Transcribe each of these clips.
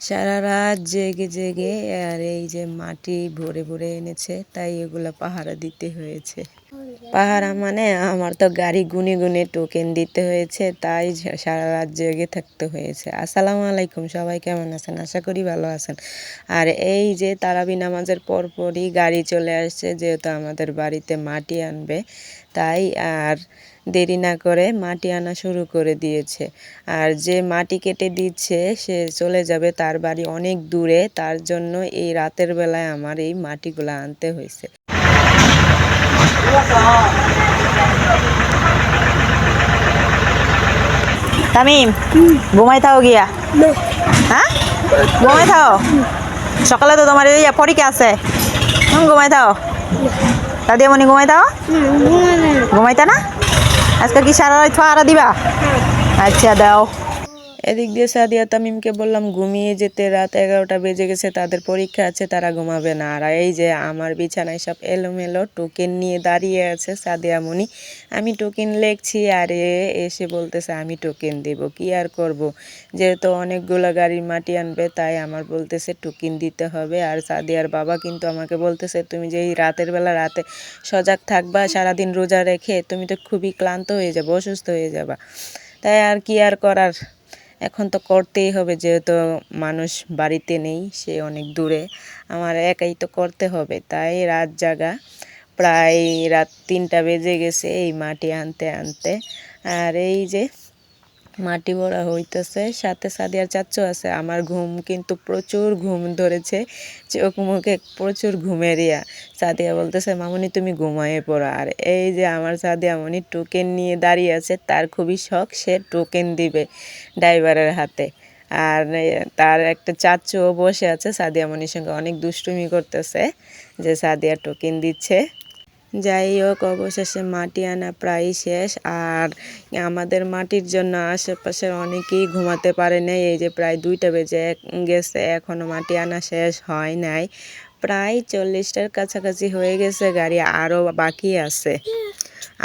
সারা রাত জেগে জেগে, আর এই যে মাটি ভরে ভরে এনেছে, তাই এগুলো পাহারা দিতে হয়েছে। পাহারা মানে আমার তো গাড়ি গুনে গুনে টোকেন দিতে হয়েছে, তাই সারা রাত জেগে থাকতে হয়েছে। আসসালামু আলাইকুম, সবাই কেমন আছেন? আশা করি ভালো আছেন। আর এই যে তারাবি নামাজের পরপরই গাড়ি চলে আসছে, যেহেতু আমাদের বাড়িতে মাটি আনবে, তাই আর দেরি না করে মাটি আনা শুরু করে দিয়েছে। আর যে মাটি কেটে দিচ্ছে, সে চলে যাবে তার বাড়ি অনেক দূরে, তার জন্য এই রাতের বেলায় আমার এই মাটিগুলো আনতে হয়েছে। তামিম ঘুমাই থাও গিয়া। হ্যাঁ? ঘুমাই থাও। সকালে তো তোমার এই পরীক্ষা আছে। হুম ঘুমাই থাও। দাদিয়া মনি ঘুমাই থাও ঘুমাইতা না? আজকে কি সারা রাত দিবা? আচ্ছা দাও। এদিক দিয়ে সাদিয়া তামিমকে বললাম, ঘুমিয়ে যেতে রাত এগারোটা বেজে গেছে, তাদের পরীক্ষা আছে, তারা ঘুমাবে না। আর এই যে আমার বিছানায় সব এলোমেলো টোকেন নিয়ে দাঁড়িয়ে আছে সাদিয়া মনি। আমি টোকেন লিখছি, আর এসে বলতেছে, আমি টোকেন দেব, কি আর করব? যেহেতু অনেকগুলো গাড়ির মাটি আনবে, তাই আমার বলতেছে টোকেন দিতে হবে। আর সাদিয়ার বাবা কিন্তু আমাকে বলতেছে, তুমি যে এই রাতের বেলা রাতে সজাগ থাকবা, সারাদিন রোজা রেখে, তুমি তো খুবই ক্লান্ত হয়ে যাবে, অসুস্থ হয়ে যাবা। তাই আর কি আর করার? এখন তো করতেই হবে, যেহেতু মানুষ বাড়িতে নেই, সে অনেক দূরে। আমার একাই তো করতে হবে, তাই রাত জাগা। প্রায় রাত তিনটা বেজে গেছে এই মাটি আনতে আনতে। আর এই যে মাটি ভরা হইতেছে, সাথে সাদিয়ার চাচ্চু আছে। আমার ঘুম কিন্তু প্রচুর ঘুম ধরেছে চোখ মুখে প্রচুর ঘুমেরিয়া সাদিয়া বলতেছে, মামনি, তুমি ঘুমায়ে পড়ো। আর এই যে আমার সাদিয়া মনি টোকেন নিয়ে দাঁড়িয়ে আছে, তার খুবই শখ, সে টোকেন দিবে ড্রাইভারের হাতে। আর তার একটা চাচুও বসে আছে, সাদিয়া মনির সঙ্গে অনেক দুষ্টুমি করতেছে যে সাদিয়া টোকেন দিচ্ছে। যাই হোক অবশেষে মাটি আনা প্রায় শেষ। আর আমাদের মাটির জন্য আশেপাশের অনেকেই ঘুমাতে পারে নাই। এই যে প্রায় দুইটা বেজে গেছে, এখনও মাটি আনা শেষ হয় নাই। প্রায় চল্লিশটার কাছাকাছি হয়ে গেছে, গাড়ি আরও বাকি আছে।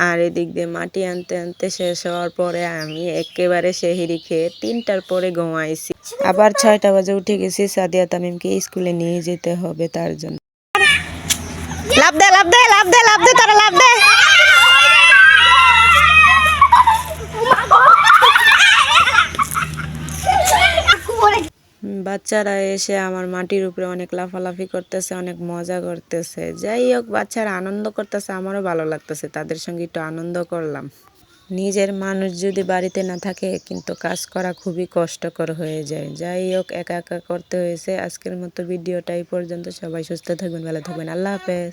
আর এদিক দিয়ে মাটি আনতে আনতে শেষ হওয়ার পরে আমি একেবারে সেহিরি খেয়ে তিনটার পরে ঘুমাইছি। আবার ছয়টা বাজে উঠে গেছি, সাদিয়া তামিমকে স্কুলে নিয়ে যেতে হবে তার জন্য। লাভ দে লাভ দে লাভ দে লাভ দে তারা লাভ দে বাচ্চারা এসে আমার মাটির উপরে অনেক লাফালাফি করতেছে, অনেক মজা করতেছে। যাই হোক, বাচ্চারা আনন্দ করতেছে, আমারও ভালো লাগতেছে, তাদের সঙ্গে একটু আনন্দ করলাম। নিজের মানুষ যদি বাড়িতে না থাকে, কিন্তু কাজ করা খুবই কষ্টকর হয়ে যায়। যাই হোক, একা একা করতে হয়েছে। আজকের মতো ভিডিওটা এই পর্যন্ত। সবাই সুস্থ থাকবেন, ভালো থাকবেন। আল্লাহ হাফেজ।